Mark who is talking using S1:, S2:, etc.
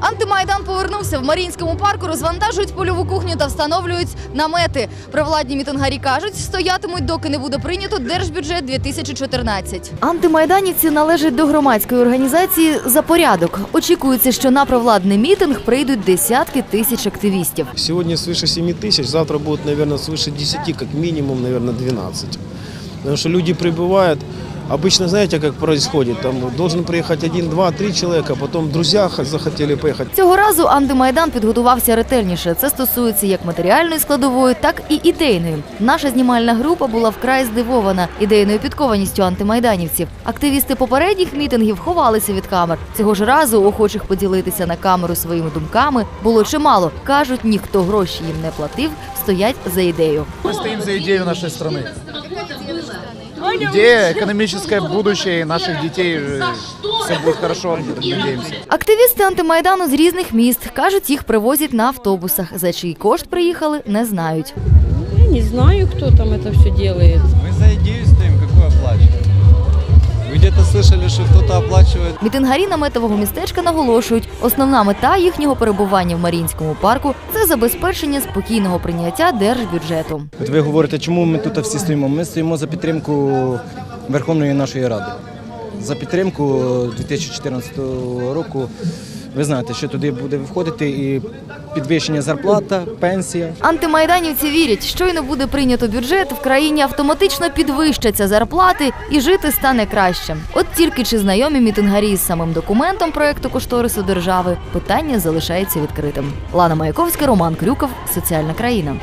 S1: Антимайдан повернувся в Маріїнському парку, розвантажують польову кухню та встановлюють намети. Провладні мітингарі кажуть, стоятимуть, доки не буде прийнято держбюджет 2014. Антимайданівці належать до громадської організації за порядок. Очікується, що на провладний мітинг прийдуть десятки тисяч активістів.
S2: Сегодня свыше 7 тысяч, завтра будет, наверное, свыше 10, как минимум, наверное, 12. Потому что люди прибывают. Обычно, знаете, как происходит? Там должен приехать один, два, три человека, потом друзья х- захотели поехать.
S1: Цього разу антимайдан підготувався ретельніше. Це стосується як матеріальної складової, так і ідейної. Наша знімальна група була вкрай здивована ідейною підкованістю антимайданівців. Активісти попередніх мітингів ховалися від камер. Цього ж разу охочих поділитися на камеру своїми думками було чимало. кажуть, ніхто гроші їм не платив, стоять за ідею.
S3: Мы стоим за идею нашей страны. Идея, экономическое будущее наших детей. Все будет хорошо, надеемся.
S1: Активісти антимайдану з різних міст кажуть, їх привозять на автобусах. За чий кошт приїхали, не знають.
S4: Я не знаю, кто там это все делает.
S5: Мы за идею где-то слышали, что кто-то оплачивает
S1: Мітингарі наметового містечка наголошують, основна мета їхнього перебування в Маріїнському парку це забезпечення спокійного прийняття держбюджету.
S6: От ви говорите, чому ми тут всі стоїмо? Ми стоїмо за підтримку Верховної нашої Ради. За підтримку 2014 року. Ви знаєте, що туди буде входити і підвищення зарплата, пенсія.
S1: Антимайданівці вірять, щойно буде прийнято бюджет, в країні автоматично підвищаться зарплати і жити стане краще. От тільки чи знайомі мітингарі з самим документом проекту кошторису держави, питання залишається відкритим. Лана Маяковська, Роман Крюков, Соціальна країна.